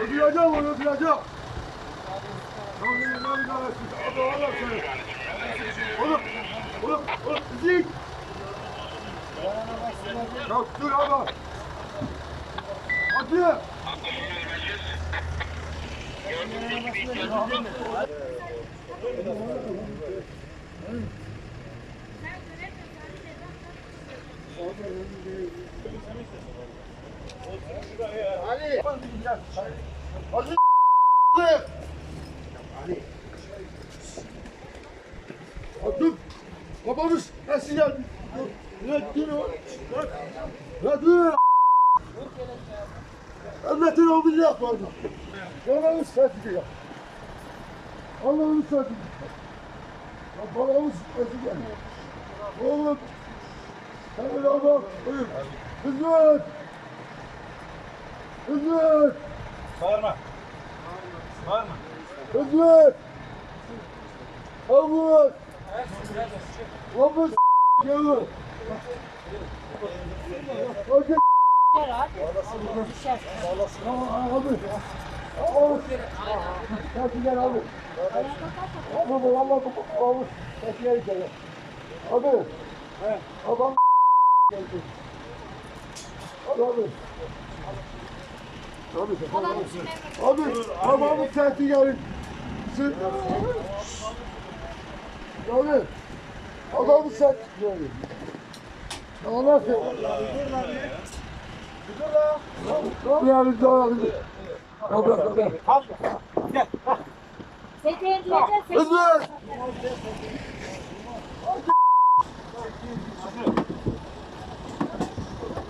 Öldüreceğim onu öldüreceğim. Tamam ne ne müdahalesi? Hadi oğlum seni. Oğlum oğlum oğlum zik. Ya dur abi. Hadi. Ali. Hadi. Ali. Dur. Babamız nasıl geldi? Dur o? Ne dur? Anlatın o bizi yapmadı. Babamız geldi? Allah'ımız nasıl geldi? Babamız geldi? Oğlum. Sen de oğlum. Buyur. Hizmet. Hizmet. Bağırma. Bağırma. Hizmet. Avut. Avut. Gavur. Hadi. Tamam abi. Gel abi. Abi valla. Hadi gel içeri. Abi. Adam geldi. Hadi abi. Abi, abi, abi, senti gelin. Sen, abi, adamı sen gelin. Allah sen. Abi, abi, abi, abi, abi. Seni Hızlı.